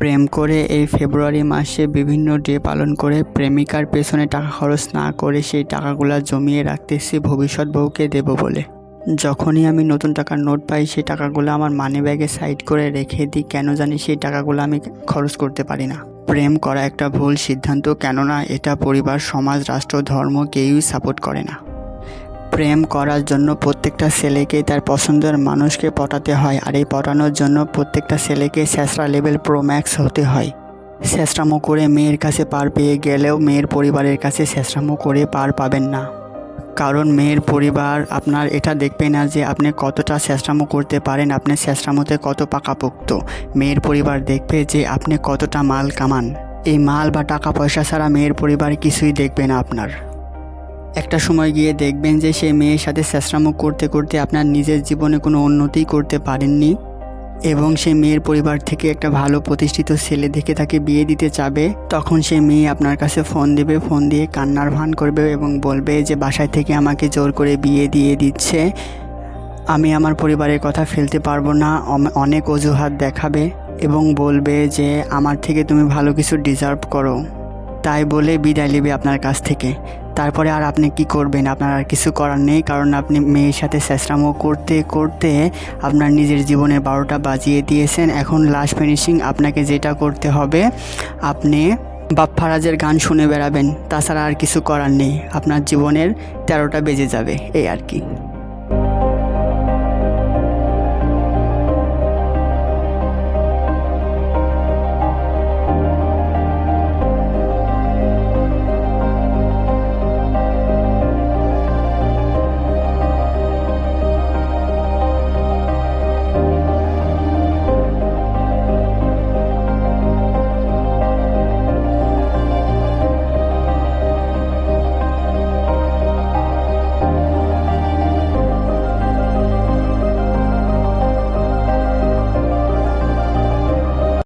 প্রেম করে এই ফেব্রুয়ারি মাসে বিভিন্ন ডে পালন করে প্রেমিকার পেছনে টাকা খরচ না করে সেই টাকাগুলো জমিয়ে রাখতেছি ভবিষ্যৎ বউকে দেব বলে। যখনই আমি নতুন টাকার নোট পাই, সেই টাকাগুলো আমার মানি ব্যাগে সাইড করে রেখে দিই, কেন জানি সেই টাকাগুলো আমি খরচ করতে পারি না। প্রেম করা একটা ভুল সিদ্ধান্ত, কেননা এটা পরিবার, সমাজ, রাষ্ট্র, ধর্ম কেউই সাপোর্ট করে না। প্রেম করার জন্য প্রত্যেকটা ছেলেকে তার পছন্দের মানুষকে পটাতে হয় আর এই পটানোর জন্য প্রত্যেকটা ছেলেকে স্যাঁচড়া লেভেল প্রো ম্যাক্স হতে হয়। স্যাঁচড়ামো করে মেয়ের কাছে পার পেয়ে গেলেও মেয়ের পরিবারের কাছে স্যাঁচড়ামো করে পার পাবেন না। কারণ মেয়ের পরিবার আপনার এটা দেখবে না যে আপনি কতটা চেষ্টামো করতে পারেন, আপনি চেষ্টামোতে কত পাকাপোক্ত। মেয়ের পরিবার দেখবে যে আপনি কতটা মাল কামান। এই মাল বা টাকা পয়সা ছাড়া মেয়ের পরিবার কিছুই দেখবে না আপনার। একটা সময় গিয়ে দেখবেন যে সেই মেয়ের সাথে চেষ্টামো করতে করতে আপনার নিজের জীবনে কোনো উন্নতি করতে পারেননি এবং সেই মেয়ের পরিবার থেকে একটা ভালো প্রতিষ্ঠিত ছেলে দেখে তাকে বিয়ে দিতে চাবে, তখন সে মেয়ে আপনার কাছে ফোন দেবে, ফোন দিয়ে কান্নার ভান করবে এবং বলবে যে বাসায় থেকে আমাকে জোর করে বিয়ে দিয়ে দিচ্ছে। আমি আমার পরিবারের কথা ফেলতে পারব না অনেক অজুহাত দেখাবে এবং বলবে যে আমার থেকে তুমি ভালো কিছু ডিজার্ভ করো। তাই বলে বিদায় নেবে আপনার কাছ থেকে। তারপরে আর আপনি কি করবেন? আপনার আর কিছু করার নেই, কারণ আপনি মেয়ের সাথে চেষ্টামো করতে করতে আপনার নিজের জীবনের বারোটা বাজিয়ে দিয়েছেন। এখন লাস্ট ফিনিশিং আপনাকে যেটা করতে হবে, আপনি বাপ ফারাজের গান শুনে বেড়াবেন। তাছাড়া আর কিছু করার নেই। আপনার জীবনের তেরোটা বেজে যাবে, এই আর কি।